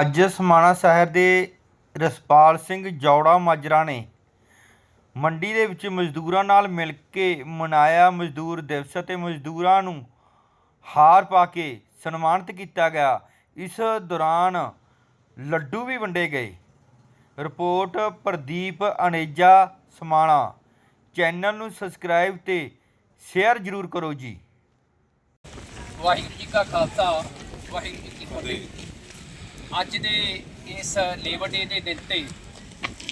ਅੱਜ ਸਮਾਣਾ ਸ਼ਹਿਰ ਦੇ ਰਸਪਾਲ ਸਿੰਘ ਜੌੜਾ ਮਾਜਰਾ ਨੇ ਮੰਡੀ ਦੇ ਵਿੱਚ ਮਜ਼ਦੂਰਾਂ ਨਾਲ ਮਿਲ ਕੇ ਮਨਾਇਆ ਮਜ਼ਦੂਰ ਦਿਵਸ ਅਤੇ ਮਜ਼ਦੂਰਾਂ ਨੂੰ ਹਾਰ ਪਾ ਕੇ ਸਨਮਾਨਿਤ ਕੀਤਾ ਗਿਆ। ਇਸ ਦੌਰਾਨ ਲੱਡੂ ਵੀ ਵੰਡੇ ਗਏ। ਰਿਪੋਰਟ ਪ੍ਰਦੀਪ ਅਨੇਜਾ ਸਮਾਣਾ। ਚੈਨਲ ਨੂੰ ਸਬਸਕ੍ਰਾਈਬ ਤੇ ਸ਼ੇਅਰ ਜ਼ਰੂਰ ਕਰੋ ਜੀ। ਵਾਹਿਗੁਰੂ ਜੀ ਕਾ ਖਾਲਸਾ, ਵਾਹਿਗੁਰੂ ਜੀ ਕੀ ਫਤਿਹ। ਅੱਜ ਦੇ ਇਸ ਲੇਬਰ ਡੇ ਦੇ ਦਿਨ ਤੇ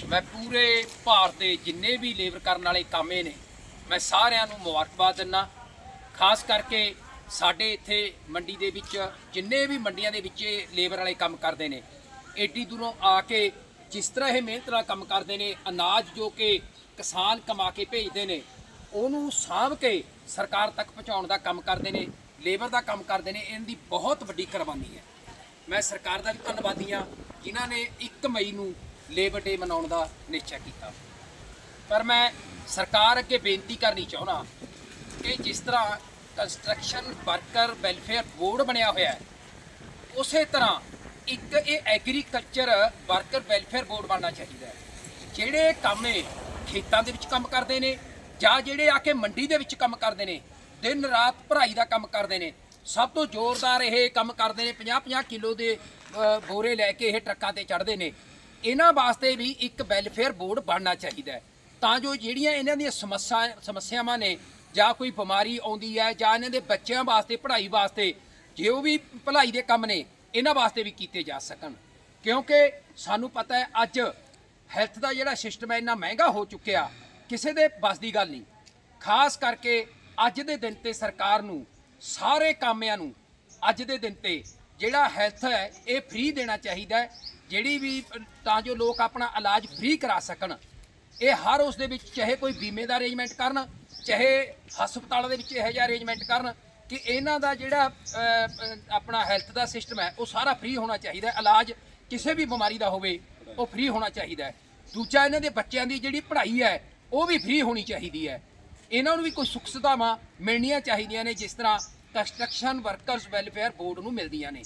ਮੈਂ ਪੂਰੇ ਭਾਰਤ ਦੇ ਜਿੰਨੇ ਵੀ ਲੇਬਰ ਕਰਨ ਵਾਲੇ ਕਾਮੇ ਨੇ, ਮੈਂ ਸਾਰਿਆਂ ਨੂੰ ਮੁਬਾਰਕਬਾਦ ਦਿੰਦਾ ਖਾਸ ਕਰਕੇ ਸਾਡੇ ਇੱਥੇ ਮੰਡੀ ਦੇ ਵਿੱਚ, ਜਿੰਨੇ ਵੀ ਮੰਡੀਆਂ ਦੇ ਵਿੱਚ ਲੇਬਰ ਵਾਲੇ ਕੰਮ ਕਰਦੇ ਨੇ, ਏਡੀ ਦੂਰੋਂ ਆ ਕੇ ਜਿਸ ਤਰ੍ਹਾਂ ਇਹ ਮਿਹਨਤ ਨਾਲ ਕੰਮ ਕਰਦੇ ਨੇ, ਅਨਾਜ ਜੋ ਕਿ ਕਿਸਾਨ ਕਮਾ ਕੇ ਭੇਜਦੇ ਨੇ, ਉਹਨੂੰ ਸਾਂਭ ਕੇ ਸਰਕਾਰ ਤੱਕ ਪਹੁੰਚਾਉਣ ਦਾ ਕੰਮ ਕਰਦੇ ਨੇ, ਲੇਬਰ ਦਾ ਕੰਮ ਕਰਦੇ ਨੇ ਇਹਨਾਂ ਦੀ ਬਹੁਤ ਵੱਡੀ ਕੁਰਬਾਨੀ ਹੈ। ਮੈਂ ਸਰਕਾਰ ਦਾ ਵੀ ਧੰਨਵਾਦੀ ਹਾਂ, ਜਿਨ੍ਹਾਂ ਨੇ 1 ਮਈ ਨੂੰ ਲੇਬਰ ਡੇ ਮਨਾਉਣ ਦਾ ਨਿਸ਼ਚਾ ਕੀਤਾ। ਪਰ ਮੈਂ ਸਰਕਾਰ ਅੱਗੇ ਬੇਨਤੀ ਕਰਨੀ ਚਾਹੁੰਦਾ ਕਿ ਜਿਸ ਤਰ੍ਹਾਂ ਕੰਸਟਰਕਸ਼ਨ ਵਰਕਰ ਵੈਲਫੇਅਰ ਬੋਰਡ ਬਣਿਆ ਹੋਇਆ ਹੈ, ਉਸੇ ਤਰ੍ਹਾਂ ਇੱਕ ਇਹ ਐਗਰੀਕਲਚਰ ਵਰਕਰ ਵੈਲਫੇਅਰ ਬੋਰਡ ਬਣਨਾ ਚਾਹੀਦਾ ਹੈ, ਜਿਹੜੇ ਕਾਮੇ ਖੇਤਾਂ ਦੇ ਵਿੱਚ ਕੰਮ ਕਰਦੇ ਨੇ ਜਾਂ ਜਿਹੜੇ ਆ ਕੇ ਮੰਡੀ ਦੇ ਵਿੱਚ ਕੰਮ ਕਰਦੇ ਨੇ, ਦਿਨ ਰਾਤ ਭਰਾਈ ਦਾ ਕੰਮ ਕਰਦੇ ਨੇ ਸਭ ਤੋਂ ਜ਼ੋਰਦਾਰ ਇਹ ਕੰਮ ਕਰਦੇ ਨੇ 50-50 ਕਿਲੋ ਦੇ ਬੋਰੇ ਲੈ ਕੇ ਇਹ ਟਰੱਕਾਂ ਤੇ ਚੜ੍ਹਦੇ ਨੇ। ਇਹਨਾਂ ਵਾਸਤੇ ਵੀ ਇੱਕ ਵੈਲਫੇਅਰ ਬੋਰਡ ਬਣਨਾ ਚਾਹੀਦਾ ਹੈ। ਤਾਂ ਜੋ ਜਿਹੜੀਆਂ ਇਹਨਾਂ ਦੀਆਂ ਸਮੱਸਿਆ, ਸਮੱਸਿਆਵਾਂ ਨੇ, ਜਾਂ ਕੋਈ ਬਿਮਾਰੀ ਆਉਂਦੀ ਹੈ, ਜਾਂ ਇਹਨਾਂ ਦੇ ਬੱਚਿਆਂ ਵਾਸਤੇ, ਪੜ੍ਹਾਈ ਵਾਸਤੇ, ਜੇ ਉਹ ਵੀ ਭਲਾਈ ਦੇ ਕੰਮ ਨੇ, ਇਹਨਾਂ ਵਾਸਤੇ ਵੀ ਕੀਤੇ ਜਾ ਸਕਣ। ਕਿਉਂਕਿ ਸਾਨੂੰ ਪਤਾ ਹੈ, ਅੱਜ ਹੈਲਥ ਦਾ ਜਿਹੜਾ ਸਿਸਟਮ ਹੈ, ਇੰਨਾ ਮਹਿੰਗਾ ਹੋ ਚੁੱਕਿਆ। ਕਿਸੇ ਦੇ ਬਸ ਦੀ ਗੱਲ ਨਹੀਂ। ਖਾਸ ਕਰਕੇ ਅੱਜ ਦੇ ਦਿਨ ਤੇ ਸਰਕਾਰ ਨੂੰ ਸਾਰੇ ਕਾਮਿਆਂ ਨੂੰ ਅੱਜ ਦੇ ਦਿਨ ਤੇ ਜਿਹੜਾ ਹੈਲਥ ਹੈ, ਇਹ ਫ੍ਰੀ ਦੇਣਾ ਚਾਹੀਦਾ ਹੈ। ਜਿਹੜੀ ਵੀ, ਤਾਂ ਜੋ ਲੋਕ ਆਪਣਾ ਇਲਾਜ ਫ੍ਰੀ ਕਰਾ ਸਕਣ। ਇਹ ਹਰ ਉਸ ਦੇ ਵਿੱਚ, ਚਾਹੇ ਕੋਈ ਬੀਮੇ ਦਾ ਅਰੇਂਜਮੈਂਟ ਕਰਨ, ਚਾਹੇ ਹਸਪਤਾਲਾਂ ਦੇ ਵਿੱਚ ਇਹੋ ਜਿਹਾ ਅਰੇਂਜਮੈਂਟ ਕਰਨ ਕਿ ਇਹਨਾਂ ਦਾ ਜਿਹੜਾ ਆਪਣਾ ਹੈਲਥ ਦਾ ਸਿਸਟਮ ਹੈ, ਉਹ ਸਾਰਾ ਫ੍ਰੀ ਹੋਣਾ ਚਾਹੀਦਾ ਇਲਾਜ ਕਿਸੇ ਵੀ ਬਿਮਾਰੀ ਦਾ ਹੋਵੇ, ਉਹ ਫ੍ਰੀ ਹੋਣਾ ਚਾਹੀਦਾ ਹੈ। ਦੂਜਾ ਇਹਨਾਂ ਦੇ ਬੱਚਿਆਂ ਦੀ ਜਿਹੜੀ ਪੜ੍ਹਾਈ ਹੈ, ਉਹ ਵੀ ਫ੍ਰੀ ਹੋਣੀ ਚਾਹੀਦੀ ਹੈ। ਇਹਨਾਂ ਨੂੰ ਵੀ ਕੋਈ ਸੁੱਖ ਸੁਵਿਧਾਵਾਂ ਮਿਲਣੀਆਂ ਚਾਹੀਦੀਆਂ ਨੇ ਜਿਸ ਤਰ੍ਹਾਂ ਕੰਸਟਰਕਸ਼ਨ ਵਰਕਰਸ ਵੈਲਫੇਅਰ ਬੋਰਡ ਨੂੰ ਮਿਲਦੀਆਂ ਨੇ।